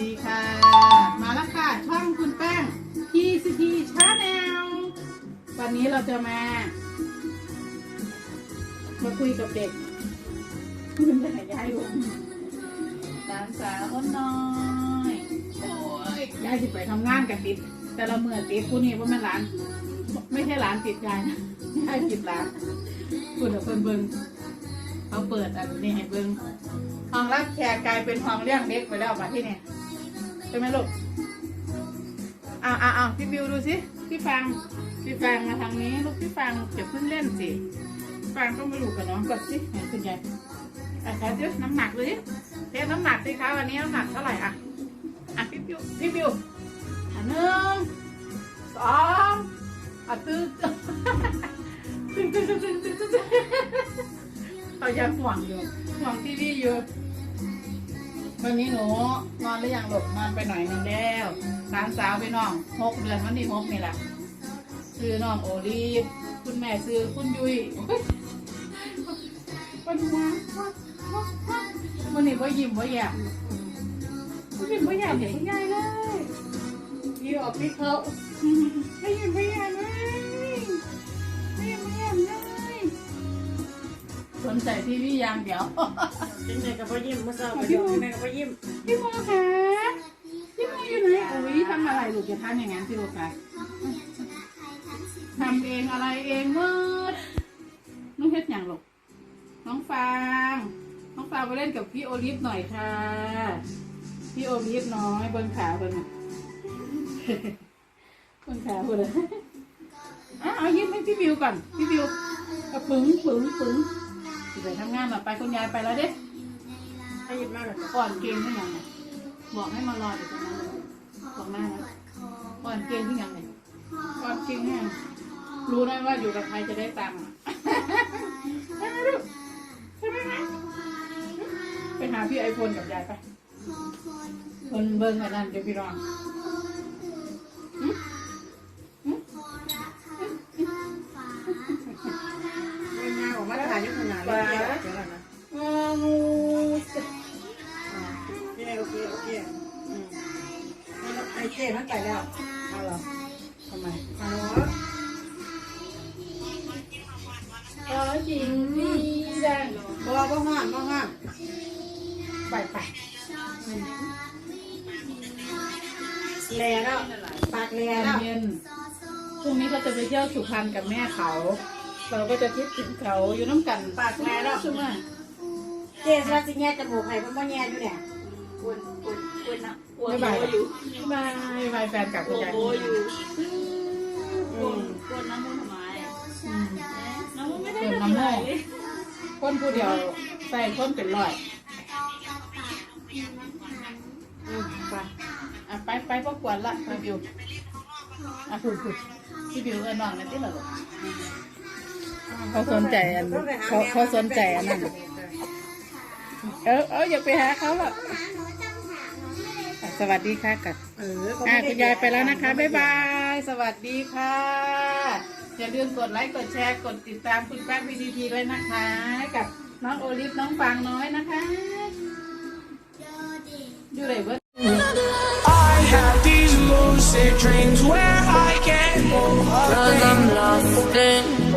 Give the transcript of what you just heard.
ดีค่ะ มาแล้วค่ะ ช่องคุณแป้ง PCT Channel วันนี้เราจะมา มาคุยกับเด็กคุณจะไหนยายลูกหลานสาวคนน้อย โอ้ยยายสิไปทำงานกับติด แต่เราเมื่อติดผู้นี้ว่าแม่นหลาน ไม่ใช่หลานติดยายนะยายติดหลานคุณเดี๋ยวเพิ่นเบิ่งเขาเปิดอันนี้ให้เบิ่งห้องรับแขกกลายเป็นห้องเลี้ยงเด็กไปแล้วมาที่นี่ ใช่ไหมลูกอ้าวอ้าวอ้าวพี่บิวดูสิพี่ฟังพี่ฟังมาทางนี้ ลูกพี่ฟังจะเพิ่งเล่นสิฟังต้องมาอยู่กับน้องก่อนสิไหนคุณยายอะขอเทียบน้ำหนักดูสิเทียบน้ำหนักสิคะวันนี้น้ำหนักเท่าไหร่อะอะพี่บิวพี่บิวอะหนึ่งสองอะตึ๊ดตึ๊ดตึ๊ดตึ๊ดตึ๊ดตึ๊ดตึ๊ดเขายังห่วงอยู่ห่วงทีวีอยู่ วันนี้หนูนอนหรือยังหลบนอนไปหน่อยหนึงแล้วหลานสาวไปน้องหกเดือนวันที่หกนี่แหละซื้อน้องโอลีฟคุณแม่ซื้อคุณยุยโอ้ยวันนี้วันนี้พ่ยิ้มพ่แย้มพ่ยิ้มพ่แย้มเห็นคุณยายเลยยิ้มออกพี่เขาไม่ยิ้มพ่แย้มเลย ใจทีวีอย่างเดียวจังไดกับพ่อยิ้มเมื่อเช้าไปดูจังไดกับพ่อยิ้มพี่โมคะพี่โมอยู่ไหนอุ้ยทำอะไรลูกจะทำอย่างนั้นพี่โมคะทำเองอะไรเองหมดน้องเพชรอย่างลูกน้องฟางน้องฟางไปเล่นกับพี่โอลิฟหน่อยค่ะพี่โอลิฟน้อยบนขาบนน่ะบนขาบนเลยอะเอายิ้มให้พี่บิวก่อนพี่บิวเอาปึ๋งปึ๋งปึ๋ง สิไปทำงานหน่อยไปคุณยายไปแล้วเด้พ่อยิ้มากเลยก่อนเกมที่ยังไงบอกให้มารออยู่ตรงนั้นเลยตรงหน้านะก่อนเกมที่ยังไงก่อนเกมที่ยังรู้ได้ว่าอยู่กับใครจะได้ตังค์อะใช่ไหมลูกใช่ไหมนะไปหาพี่ไอโฟนกับยายไปเบิ้งเบิ้งอันนั้นเดี๋ยวพี่รอง ไปแล้วเอาเหรอทำไมอ๋อเออจริงนี่ได้บ่บ่ห้ามบ่ห้ามไปไปแลแล้วปากแล้วเย็นพรุ่งนี้ก็จะไปเที่ยวสุพรรณกับแม่เขา เราก็จะคิดถึงเขาอยู่น้ำกันปากแล้วใช่ไหมเจ้ว่าสิแง่จมูกให้มันบ่แง่อยู่เนี่ยอ้วนอ้วนอ้วนนะอ้วน บ๊ายบายโบอยู่บายบายแฟนกลับคุณยายโบอยู่อือ้วนมอ้วนน้ำมันทำไมอืมเอ๊ะน้ำมันไม่ได้เติมทำน้ำอะไรโม่คนผู้เดียวใส่คนเป็นร้อยอืมไปอะไปไปพวกกวนละพี่บิวอะพูดพูดพี่บิวเออน้องนั่นที่เหรอเขาสนใจอันเขาเขาสนใจอันนั้นเออเอออย่าไปหาเขาหรอกอะ สวัสดีค่ะกับเออเขาอะไม่ด้คุณยายไปแล้วนะคะ บ๊ายบาย สวัสดีค่ะ อย่าลืมกดไลค์กดแชร์กดติดตามคุณแป้งพีดีทีด้วยนะคะ กับน้องโอลิฟน้องฟางน้อยนะคะอยู่ไหนเบิร์ I have these lucid dreams where I can't move a Cause thing. I'm lost in